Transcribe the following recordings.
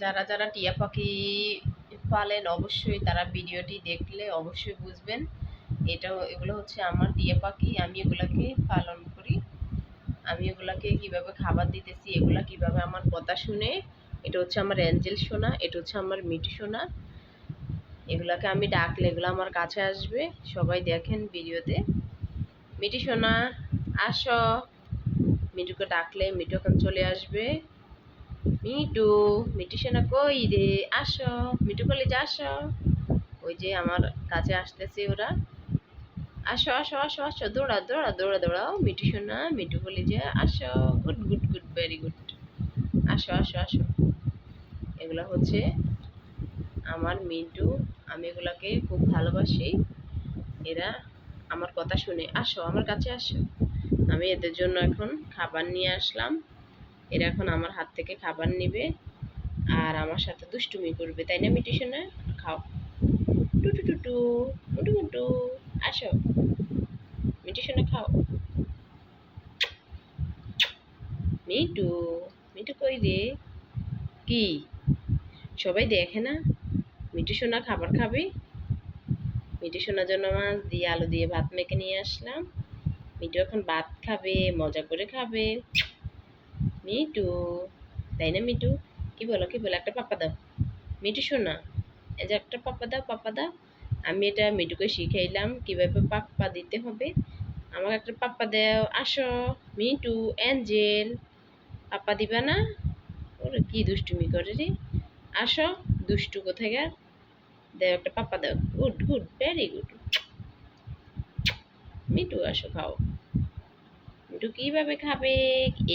যারা যারা টিয়া পাখি পালেন অবশ্যই তারা ভিডিওটি দেখলে অবশ্যই বুঝবেন। এটা এগুলো হচ্ছে আমার টিয়া পাখি, আমি এগুলাকে পালন করি। আমি এগুলাকে কীভাবে খাবার দিতেছি, এগুলা কীভাবে আমার কথা শুনে, এটা হচ্ছে আমার অ্যাঞ্জেল সোনা, এটা হচ্ছে আমার মিটি সোনা। এগুলাকে আমি ডাকলে এগুলো আমার কাছে আসবে, সবাই দেখেন ভিডিওতে। মিটি সোনা, আসো। মিঠুকে ডাকলে মিঠু এখন চলে আসবে। মিটু মিটু কই রে? আসো, মিটু কলেজ আসো। ওই যে আমার কাছে আসতেছে ওরা। আসো আসো আসো আসো দৌড়া দৌড়া দৌড়া দৌড়াও। মিটু সোনা মিটু কলেজে আসো। Good good good very good আসো আসো আসো। এগুলো হচ্ছে আমার মিন্টু। আমি এগুলাকে খুব ভালোবাসি। এরা আমার কথা শুনে, আসো, আমার কাছে আসো। আমি এদের জন্য এখন খাবার নিয়ে আসলাম। এরা এখন আমার হাত থেকে খাবার নিবে আর আমার সাথে দুষ্টুমি করবে, তাই না মিটু সোনা খাও টুটু টুটু মুটু মুটু, আসো। মিটু সোনা খাও। মিটু মিটু কই রে? কি? সবাই দেখে না? মিটু সোনা খাবার খাবে? মিটু সোনার জন্য মাছ দিয়ে, আলু দিয়ে ভাত মেখে নিয়ে আসলাম। মিটু এখন ভাত খাবে, মজা করে খাবে। মিটু তাই না মিটু কি বলো কি বলো? একটা পাপা দাও। মিটু শোনা। এই যে একটা পাপা দাও পাপা দাও। আমি এটা মিটুকে শিখাইলাম কীভাবে পাপ্পা দিতে হবে। আমাকে একটা পাপ্পা দাও। আসো মিটু অ্যাঞ্জেল। পাপ্পা দিবা না? ওরা, কি দুষ্টুমি করে রে। আসো, দুষ্টু কোথাকার দাও, একটা পাপ্পা দাও। Good good very good Mitu আসো, খাও। মিন্টুকে এইভাবে খাবে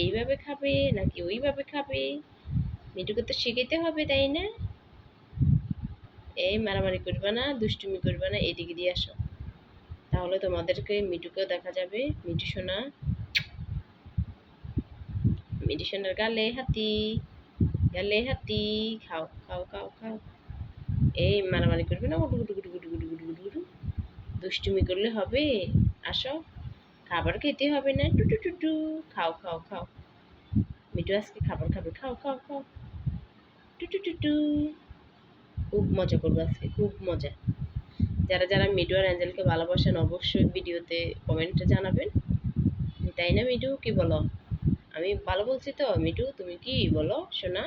এইভাবে খাবে নাকি ওইভাবে খাবে? মিন্টুকে তো শিখাইতে হবে, তাই না? এই মারামারি করবে না, দুষ্টুমি করবে না এদিকে দিয়ে আসো। তাহলে তোমাদেরকে মিটুকেও দেখা যাবে মিটু সোনা। মিটু সোনার গালে হাতি গালে হাতি। খাও খাও খাও খাও। এই মারামারি করবে না গুটু গুটু গুটু গুটু গুটু গুটু গুটু দুষ্টুমি করলে হবে, আসো। খাবার খেতে হবে না। টু টু টু টু। খাও খাও খাও। মিটু আজকে খাবার খাবে। খাও খাও খাও। টু টু টু টু। খুব মজা করব আজকে। খুব মজা। যারা যারা মিডু আর অ্যাঞ্জেলকে ভালোবাসেন, অবশ্যই ভিডিওতে কমেন্টে জানাবেন। তাই না মিডু কি বলো? আমি ভালো বলছি তো? মিটু তুমি কি বলো? শোনা